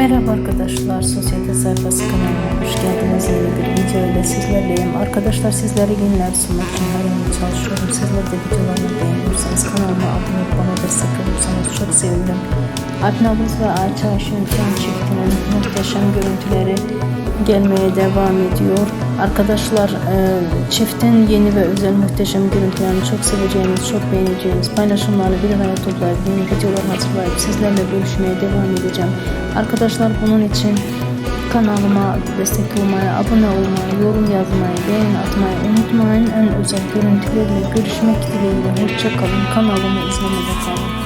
Merhaba arkadaşlar, Sosyete Sayfası kanalıma hoş geldiniz. Yeni bir video ile sizlerleyim. Arkadaşlar sizlere yeniler sunmak için her yönde çalışıyorum. Sizler de videolarımı beğeniyorsanız kanalıma abone olup bana destek olursanız çok sevinirim. Alp Nabız ve Ayça Ayşin Can çiftinin muhteşem görüntüleri gelmeye devam ediyor. Arkadaşlar e, çiftin yeni ve özel muhteşem görüntülerini çok seveceğiniz, çok beğeneceğiniz paylaşımlarını bir araya toplayıp yeni videolar hazırlayıp sizlerle görüşmeye devam edeceğim. Arkadaşlar bunun için kanalıma destek olmayı, abone olmayı, yorum yazmayı, beğeni atmayı unutmayın. En özel görüntülerle görüşmek dileğiyle. Hoşçakalın. Kanalımı izlemede kalın.